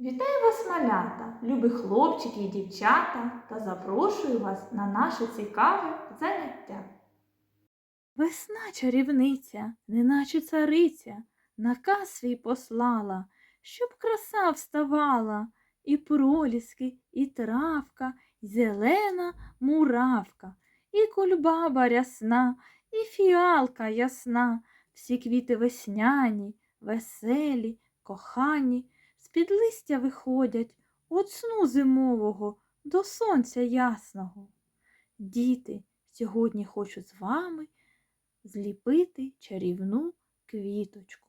Вітаю вас, малята, любі хлопчики і дівчата, та запрошую вас на наше цікаве заняття. Весна чарівниця, неначе цариця, наказ свій послала, щоб краса вставала, і проліски, і травка, і зелена муравка, і кульбаба рясна, і фіалка ясна, всі квіти весняні, веселі, кохані, з-під листя виходять от сну зимового до сонця ясного. Діти, сьогодні хочу з вами зліпити чарівну квіточку.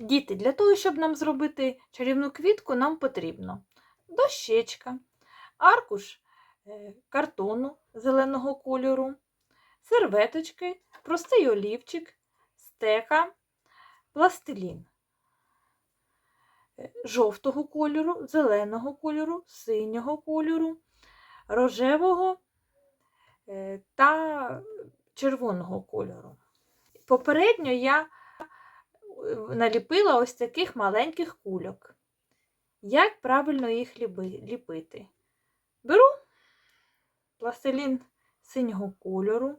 Діти, для того, щоб нам зробити чарівну квітку, нам потрібно дощечка, аркуш е, картону зеленого кольору, серветочки, простий олівчик, стека, пластилін жовтого кольору, зеленого кольору, синього кольору, рожевого е, та червоного кольору. Попередньо я е, наліпила ось таких маленьких кульок. Як правильно їх ліпити? Беру пластилін синього кольору,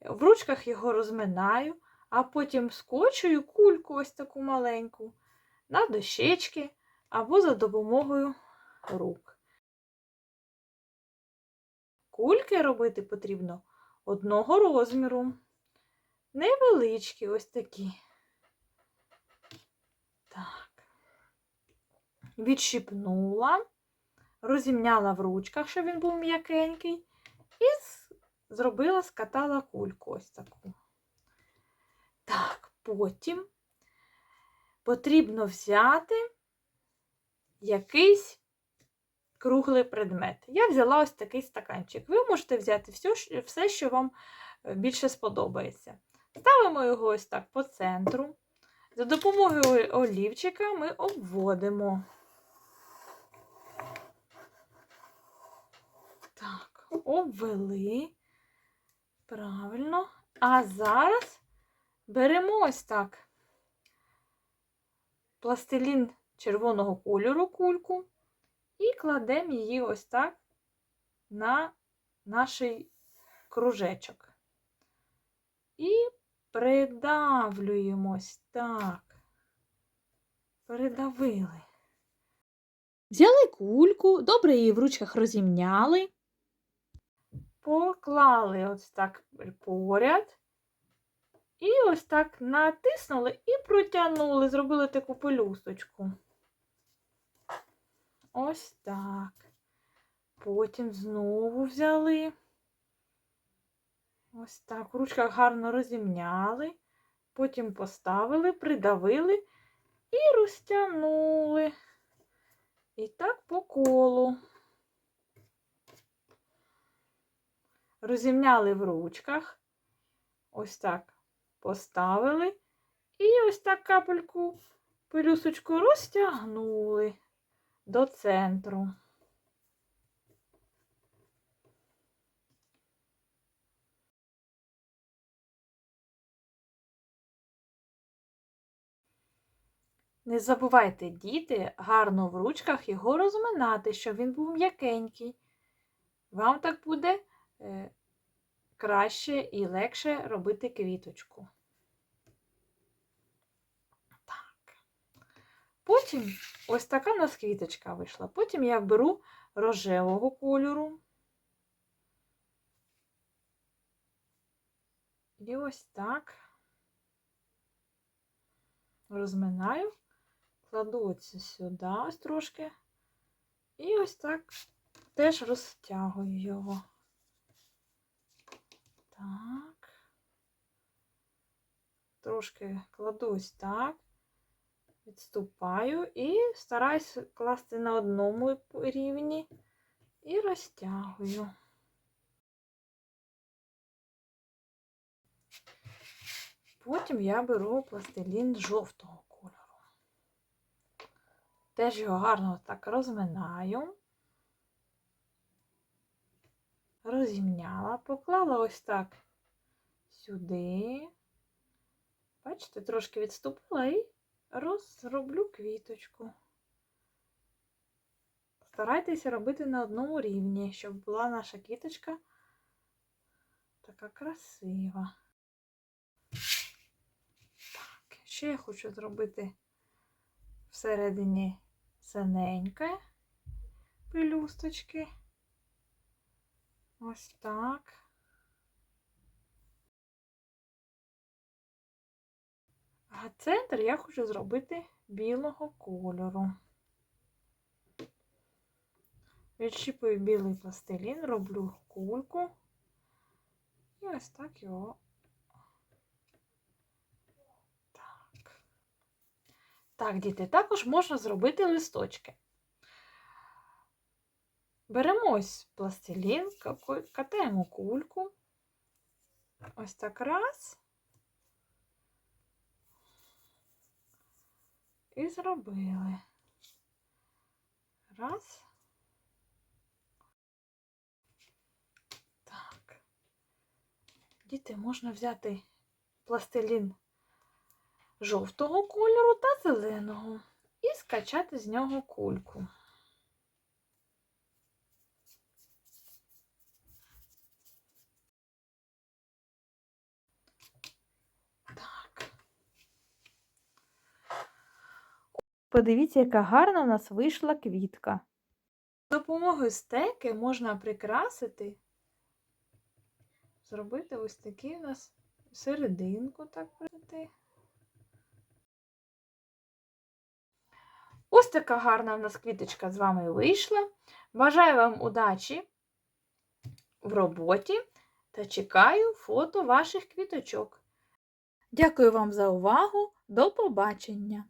в ручках його розминаю, а потім скочую кульку ось таку маленьку на дощечки або за допомогою рук. Кульки робити потрібно одного розміру, невеличкі ось такі. Так. Відщипнула, розімняла в ручках, щоб він був м'якенький, і зробила, скатала кульку ось таку. Так, потім потрібно взяти якийсь круглий предмет. Я взяла ось такий стаканчик. Ви можете взяти все, все, що вам е, більше сподобається. Ставимо його ось так по центру. За допомогою олівчика ми обводимо. Так, обвели. Правильно. А зараз беремо ось так пластилін червоного кольору кульку і кладемо її ось так на наш кружечок. І придавлюємо ось так. Передавили. Взяли кульку, добре її в ручках розімняли. Поклали ось так поряд. І ось так натиснули і протягнули, зробили таку пелюсточку. Ось так. Потім знову взяли. Ось так. В ручках гарно розімняли. Потім поставили, придавили і розтягнули. І так по колу. Розімняли в ручках. Ось так поставили. І ось так капельку пелюсочку розтягнули до центру. Не забувайте, діти, гарно в ручках його розминати, щоб він був м'якенький. Вам так буде е, краще і легше робити квіточку. Так. Потім ось така у нас квіточка вийшла. Потім я беру рожевого кольору. І ось так розминаю, кладу оце сюди ось трошки. І ось так теж розтягую його. Так. Трошки кладу ось так, відступаю і стараюсь класти на одному рівні і розтягую. Потім я беру пластилін жовтого кольору. Теж його гарно так розминаю. Розімняла, поклала ось так сюди. Бачите, трошки відступила і розроблю квіточку. Старайтеся робити на одному рівні, щоб була наша квіточка така красива. Так, ще я хочу зробити всередині синеньке пелюсточки. Ось так. А центр я хочу зробити білого кольору. Відщіпую білий пластилін, роблю кульку. І ось так його. Так. Так, діти, також можна зробити листочки. Беремо ось пластилін, катаємо кульку. Ось так раз. І зробили. Раз. Так. Діти, можна взяти пластилін жовтого кольору та зеленого і скачати з нього кульку. Подивіться, яка гарна у нас вийшла квітка. За допомогою стеки можна прикрасити, зробити ось такий у нас серединку, так прийти. Ось така гарна в нас квіточка з вами вийшла. Бажаю вам удачі в роботі та чекаю фото ваших квіточок. Дякую вам за увагу. До побачення!